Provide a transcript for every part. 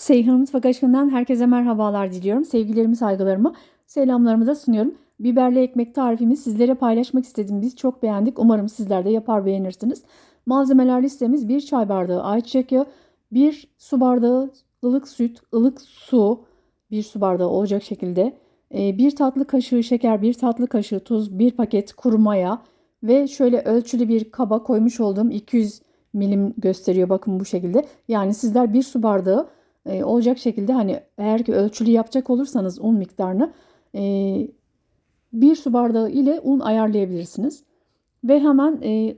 Seyhan Mutfak Aşkı'ndan herkese merhabalar diliyorum. Sevgilerimi, saygılarımı, selamlarımı da sunuyorum. Biberli ekmek tarifimi sizlere paylaşmak istedim. Biz çok beğendik. Umarım sizler de yapar beğenirsiniz. Malzemeler listemiz 1 çay bardağı ayçiçek yağı, 1 su bardağı ılık süt, ılık su, 1 su bardağı olacak şekilde, 1 tatlı kaşığı şeker, 1 tatlı kaşığı tuz, 1 paket kuru maya ve şöyle ölçülü bir kaba koymuş olduğum 200 milim gösteriyor bakın bu şekilde. Yani sizler 1 su bardağı e, olacak şekilde hani eğer ki ölçülü yapacak olursanız un miktarını e, bir su bardağı ile un ayarlayabilirsiniz. Ve hemen e,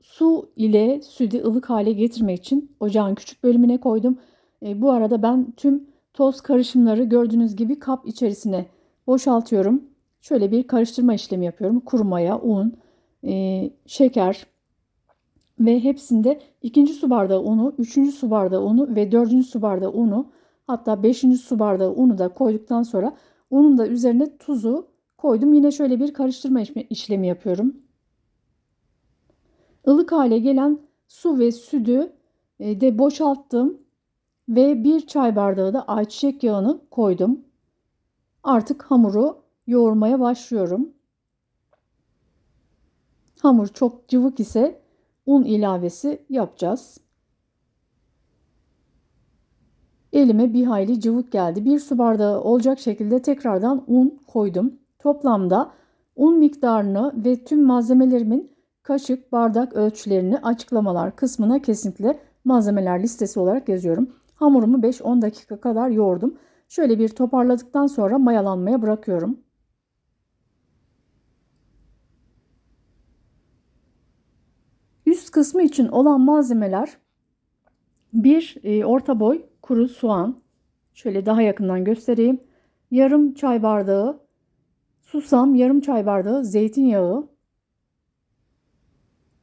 su ile sütü ılık hale getirmek için ocağın küçük bölümüne koydum. E, bu arada ben tüm toz karışımları gördüğünüz gibi kap içerisine boşaltıyorum. Şöyle bir karıştırma işlemi yapıyorum. Kuru maya, un, e, şeker, ve hepsinde ikinci su bardağı unu, üçüncü su bardağı unu ve dördüncü su bardağı unu hatta beşinci su bardağı unu da koyduktan sonra unun da üzerine tuzu koydum. Yine şöyle bir karıştırma işlemi yapıyorum. Ilık hale gelen su ve sütü e, de boşalttım ve bir çay bardağı da ayçiçek yağını koydum. Artık hamuru yoğurmaya başlıyorum. Hamur çok cıvık ise un ilavesi yapacağız. Elime bir hayli cıvık geldi. Bir su bardağı olacak şekilde tekrardan un koydum. Toplamda un miktarını ve tüm malzemelerimin kaşık, bardak ölçülerini açıklamalar kısmına kesinlikle malzemeler listesi olarak yazıyorum. Hamurumu 5-10 dakika kadar yoğurdum. Şöyle bir toparladıktan sonra mayalanmaya bırakıyorum. Üst kısmı için olan malzemeler bir e, orta boy kuru soğan. Şöyle daha yakından göstereyim. Yarım çay bardağı susam, yarım çay bardağı zeytinyağı.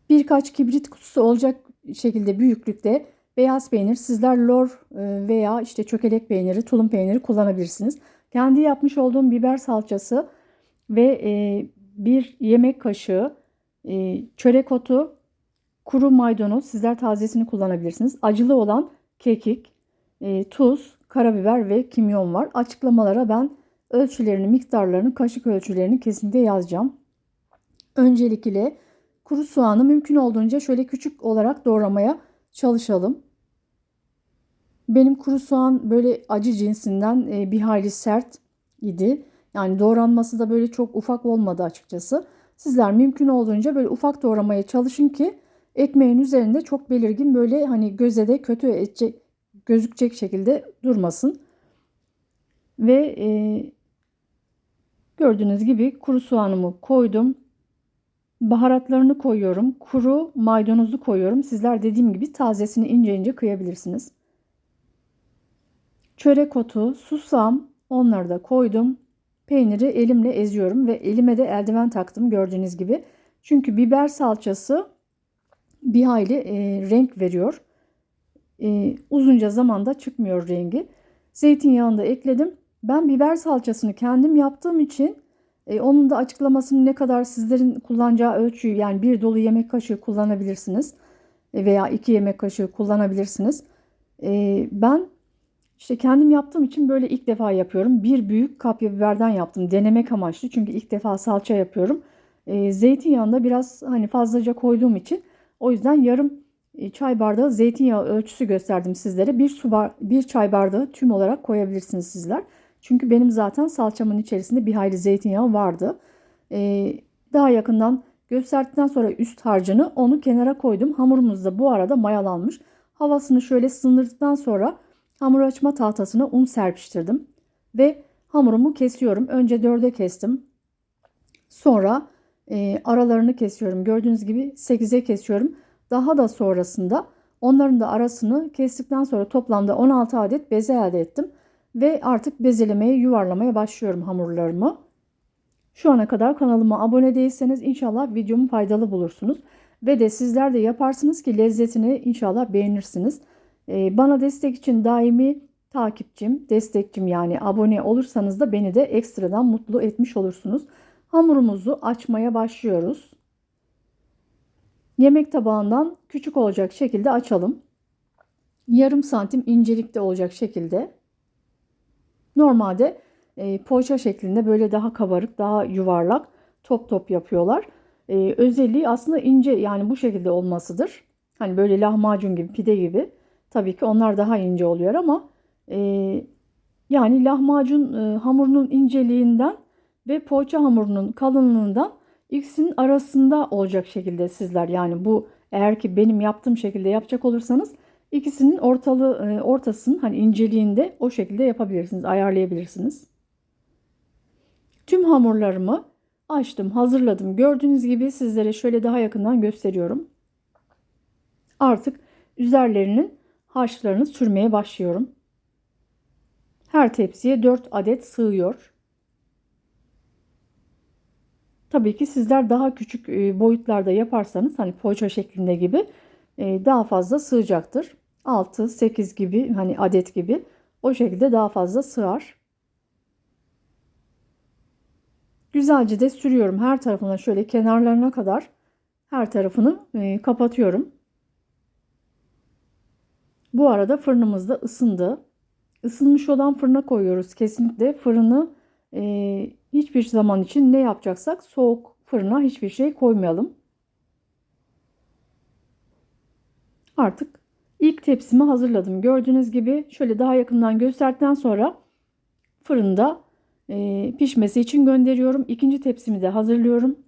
Birkaç kibrit kutusu olacak şekilde büyüklükte beyaz peynir. Sizler lor e, veya işte çökelek peyniri, tulum peyniri kullanabilirsiniz. Kendi yapmış olduğum biber salçası ve e, bir yemek kaşığı e, çörek otu, kuru maydanoz sizler tazesini kullanabilirsiniz. Acılı olan kekik, e, tuz, karabiber ve kimyon var. Açıklamalara ben ölçülerini, miktarlarını, kaşık ölçülerini kesinlikle yazacağım. Öncelikle kuru soğanı mümkün olduğunca şöyle küçük olarak doğramaya çalışalım. Benim kuru soğan böyle acı cinsinden e, bir hayli sert idi. Yani doğranması da böyle çok ufak olmadı açıkçası. Sizler mümkün olduğunca böyle ufak doğramaya çalışın ki ekmeğin üzerinde çok belirgin böyle hani göze de kötü edecek, gözükecek şekilde durmasın. Ve e, gördüğünüz gibi kuru soğanımı koydum. Baharatlarını koyuyorum. Kuru maydanozu koyuyorum. Sizler dediğim gibi tazesini ince ince kıyabilirsiniz. Çörek otu, susam onları da koydum. Peyniri elimle eziyorum ve elime de eldiven taktım gördüğünüz gibi. Çünkü biber salçası bir hayli e, renk veriyor. E, uzunca zamanda çıkmıyor rengi. Zeytinyağını da ekledim. Ben biber salçasını kendim yaptığım için e, onun da açıklamasını ne kadar sizlerin kullanacağı ölçüyü yani bir dolu yemek kaşığı kullanabilirsiniz. E, veya iki yemek kaşığı kullanabilirsiniz. E, ben işte kendim yaptığım için böyle ilk defa yapıyorum. Bir büyük kapya biberden yaptım denemek amaçlı. Çünkü ilk defa salça yapıyorum. E, zeytinyağını biraz hani fazlaca koyduğum için o yüzden yarım e, çay bardağı zeytinyağı ölçüsü gösterdim sizlere. Bir su bar bir çay bardağı tüm olarak koyabilirsiniz sizler. Çünkü benim zaten salçamın içerisinde bir hayli zeytinyağı vardı. Ee, daha yakından gösterdikten sonra üst harcını onu kenara koydum. Hamurumuz da bu arada mayalanmış. Havasını şöyle sındırdıktan sonra hamur açma tahtasına un serpiştirdim. Ve hamurumu kesiyorum. Önce dörde kestim. Sonra e, aralarını kesiyorum. Gördüğünüz gibi 8'e kesiyorum. Daha da sonrasında onların da arasını kestikten sonra toplamda 16 adet beze elde ettim. Ve artık bezelemeye, yuvarlamaya başlıyorum hamurlarımı. Şu ana kadar kanalıma abone değilseniz inşallah videomu faydalı bulursunuz. Ve de sizler de yaparsınız ki lezzetini inşallah beğenirsiniz. Ee, bana destek için daimi takipçim, destekçim yani abone olursanız da beni de ekstradan mutlu etmiş olursunuz. Hamurumuzu açmaya başlıyoruz. Yemek tabağından küçük olacak şekilde açalım. yarım santim incelikte olacak şekilde. Normalde e, poğaça şeklinde böyle daha kabarık, daha yuvarlak top top yapıyorlar. E, özelliği aslında ince yani bu şekilde olmasıdır. Hani böyle lahmacun gibi, pide gibi. Tabii ki onlar daha ince oluyor ama e, yani lahmacun e, hamurunun inceliğinden ve poğaça hamurunun kalınlığından ikisinin arasında olacak şekilde sizler yani bu eğer ki benim yaptığım şekilde yapacak olursanız ikisinin ortalığı e, ortasının hani inceliğinde o şekilde yapabilirsiniz, ayarlayabilirsiniz. Tüm hamurlarımı açtım, hazırladım. Gördüğünüz gibi sizlere şöyle daha yakından gösteriyorum. Artık üzerlerinin harçlarını sürmeye başlıyorum. Her tepsiye 4 adet sığıyor. Tabii ki sizler daha küçük e, boyutlarda yaparsanız hani poğaça şeklinde gibi e, daha fazla sığacaktır. 6, 8 gibi hani adet gibi o şekilde daha fazla sığar. Güzelce de sürüyorum her tarafına şöyle kenarlarına kadar her tarafını e, kapatıyorum. Bu arada fırınımız da ısındı. Isınmış olan fırına koyuyoruz. Kesinlikle fırını hiçbir zaman için ne yapacaksak soğuk fırına hiçbir şey koymayalım. Artık ilk tepsimi hazırladım. Gördüğünüz gibi şöyle daha yakından gösterdikten sonra fırında e, pişmesi için gönderiyorum. İkinci tepsimi de hazırlıyorum.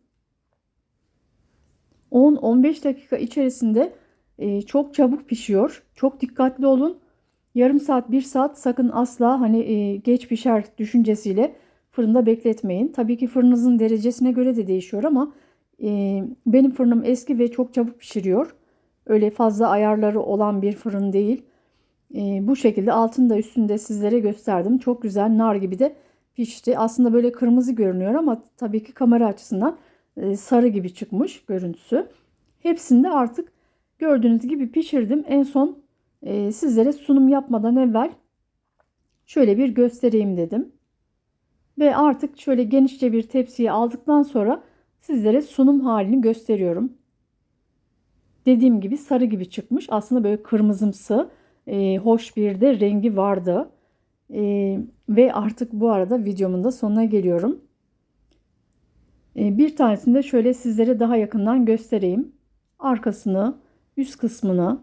10-15 dakika içerisinde e, çok çabuk pişiyor. Çok dikkatli olun. Yarım saat, bir saat sakın asla hani e, geç pişer düşüncesiyle fırında bekletmeyin. Tabii ki fırınınızın derecesine göre de değişiyor ama e, benim fırınım eski ve çok çabuk pişiriyor. Öyle fazla ayarları olan bir fırın değil. E, bu şekilde altında üstünde sizlere gösterdim. Çok güzel nar gibi de pişti. Aslında böyle kırmızı görünüyor ama tabii ki kamera açısından e, sarı gibi çıkmış görüntüsü. Hepsinde artık gördüğünüz gibi pişirdim. En son e, sizlere sunum yapmadan evvel şöyle bir göstereyim dedim. Ve artık şöyle genişçe bir tepsiye aldıktan sonra sizlere sunum halini gösteriyorum. Dediğim gibi sarı gibi çıkmış. Aslında böyle kırmızımsı, e, hoş bir de rengi vardı. E, ve artık bu arada videomun da sonuna geliyorum. E, bir tanesini de şöyle sizlere daha yakından göstereyim. Arkasını, üst kısmını,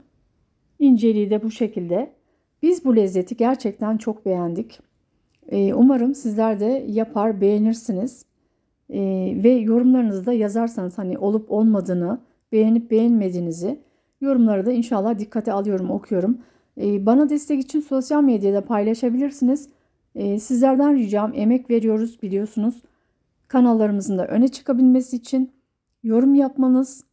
inceliği de bu şekilde. Biz bu lezzeti gerçekten çok beğendik. E, umarım sizler de yapar, beğenirsiniz. E, ve yorumlarınızı da yazarsanız hani olup olmadığını, beğenip beğenmediğinizi yorumları da inşallah dikkate alıyorum, okuyorum. E, bana destek için sosyal medyada paylaşabilirsiniz. Sizlerden ricam emek veriyoruz biliyorsunuz. Kanallarımızın da öne çıkabilmesi için yorum yapmanız,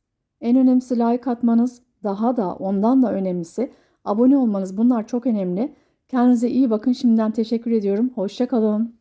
en önemlisi like atmanız, daha da ondan da önemlisi abone olmanız bunlar çok önemli. Kendinize iyi bakın. Şimdiden teşekkür ediyorum. Hoşçakalın.